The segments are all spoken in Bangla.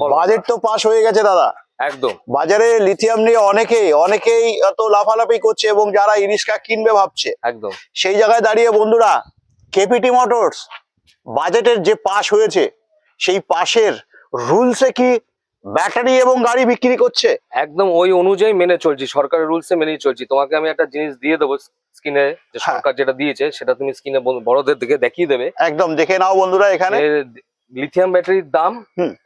বলো। বাজেট তো পাস হয়ে গেছে দাদা। একদম। বাজারে লিথিয়াম নিয়ে অনেকেই অনেকেই তো লাফালাফি করছে এবং যারা ইরিস্কা কিনবে ভাবছে। একদম। সেই জায়গায় দাঁড়িয়ে বন্ধুরা কেপিটি মোটরস বাজেটের যে পাস হয়েছে সেই পাশের রুলসে কি ব্যাটারি এবং গাড়ি বিক্রি করছে? একদম ওই অনুযায়ী মেনে চলছি সরকারের রুলসে মেনেই চলছি। তোমাকে আমি একটা জিনিস দিয়ে দেবো স্ক্রিনে যে হ্যাঁ। সরকার যেটা দিয়েছে সেটা তুমি স্ক্রিনে বড়দের দিকে দেখিয়ে দেবে। একদম দেখে নাও বন্ধুরা এখানে। লিথিয়াম ব্যাটারির দাম।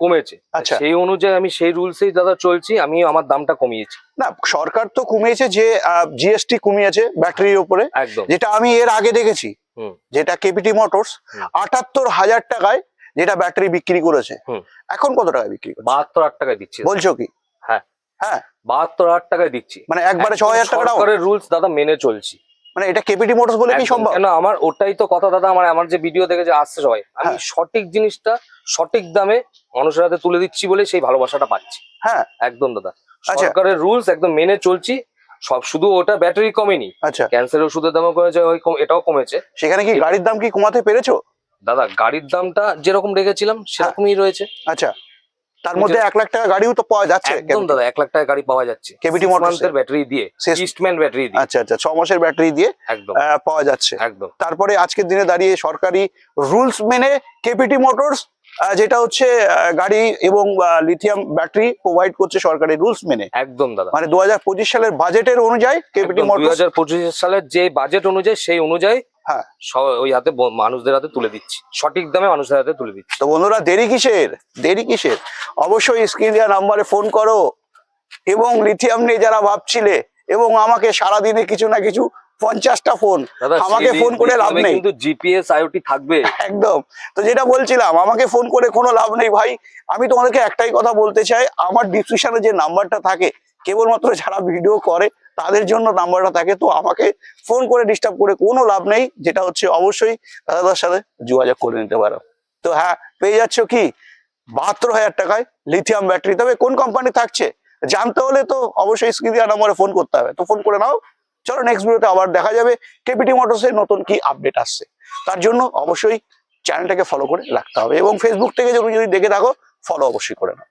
কমেছে আচ্ছা। সেই অনুযায়ী আমি সেই রুলসেই দাদা চলছি আমি আমার দামটা কমিয়েছি না সরকার তো কমিয়েছে যে জিএসটি কমিয়েছে ব্যাটারির উপরে একদম যেটা আমি এর আগে দেখেছি। যেটা কেপিটি মোটরস আটাত্তর হাজার টাকায় যেটা ব্যাটারি বিক্রি করেছে। এখন কত টাকায় বিক্রি করছে বাহাত্তর হাজার টাকায় দিচ্ছি বলছো কি হ্যাঁ। হ্যাঁ বাহাত্তর হাজার টাকায় দিচ্ছি মানে একবারে ছ হাজার টাকা? রুলস দাদা মেনে চলছি মানে এটা কেপিটি মোটরস বলে কি সম্ভব? কেন আমার ওটাই তো কথা দাদা আমার আমার যে ভিডিও দেখে যে আসছে সবাই আমি হ্যাঁ। সঠিক জিনিসটা সঠিক দামে মানুষের হাতে তুলে দিচ্ছি বলে সেই ভালোবাসাটা পাচ্ছি। হ্যাঁ। একদম দাদা। আচ্ছা। সরকারের রুলস একদম মেনে চলছি সব শুধু ওটা ব্যাটারি কমেনি। আচ্ছা। ক্যান্সারের ওষুধের দামও কমেছে এটাও কমেছে। সেখানে কি গাড়ির দাম কি কমাতে পেরেছ? দাদা গাড়ির দামটা যেরকম রেখেছিলাম সেরকমই রয়েছে। আচ্ছা। তার মধ্যে এক লাখ টাকা গাড়িও তো পাওয়া যাচ্ছে একদম দাদা এক লাখ টাকা গাড়ি পাওয়া যাচ্ছে। Motors এর? ব্যাটারি দিয়ে ইস্টম্যান ব্যাটারি দিয়ে। আচ্ছা আচ্ছা ছ মাসের ব্যাটারি দিয়ে একদম। পাওয়া যাচ্ছে। একদম। তারপরে আজকের দিনে দাঁড়িয়ে সরকারি রুলস মেনে কেপিটি মোটরস যেটা হচ্ছে গাড়ি এবং লিথিয়াম ব্যাটারি প্রোভাইড করছে সরকারি রুলস মেনে। একদম দাদা। মানে দু হাজার পঁচিশ সালের বাজেটের অনুযায়ী কেপিটি দুই দু হাজার পঁচিশ সালের যে বাজেট অনুযায়ী সেই অনুযায়ী হ্যাঁ। সব- ওই হাতে মানুষদের হাতে তুলে দিচ্ছি। সঠিক দামে মানুষদের হাতে তুলে দিচ্ছি। তো বন্ধুরা দেরি কিসের? দেরি কিসের? অবশ্যই স্ক্রিন দেওয়া নাম্বারে ফোন করো এবং লিথিয়াম নিয়ে যারা ভাবছিলে এবং আমাকে সারাদিনে কিছু না কিছু পঞ্চাশটা ফোন আমাকে ফোন করে লাভ নেই। কিন্তু জিপিএস আইওটি থাকবে। একদম। তো যেটা বলছিলাম আমাকে ফোন করে কোনো লাভ নেই। ভাই আমি তোমাদেরকে একটাই কথা বলতে চাই আমার ডিসক্রিপশনে যে নাম্বারটা থাকে কেবলমাত্র যারা ভিডিও করে তাদের জন্য নাম্বারটা থাকে, তো আমাকে ফোন করে ডিস্টার্ব করে কোনো লাভ নেই। যেটা হচ্ছে অবশ্যই দাদার সাথে যোগাযোগ করে নিতে পারো। তো হ্যাঁ পেয়ে যাচ্ছ কি? বাহাত্তর হাজার টাকায় লিথিয়াম ব্যাটারি তবে কোন কোম্পানি থাকছে? জানতে হলে তো অবশ্যই স্ক্রিন দেওয়া নম্বরে ফোন করতে হবে। তো ফোন করে নাও। চলো নেক্সট ভিডিওতে আবার দেখা যাবে। কেপিটি মোটরসের নতুন কি আপডেট আসছে। তার জন্য অবশ্যই চ্যানেলটাকে ফলো করে রাখতে হবে। এবং ফেসবুক থেকে যদি দেখে থাকো ফলো অবশ্যই করে নাও।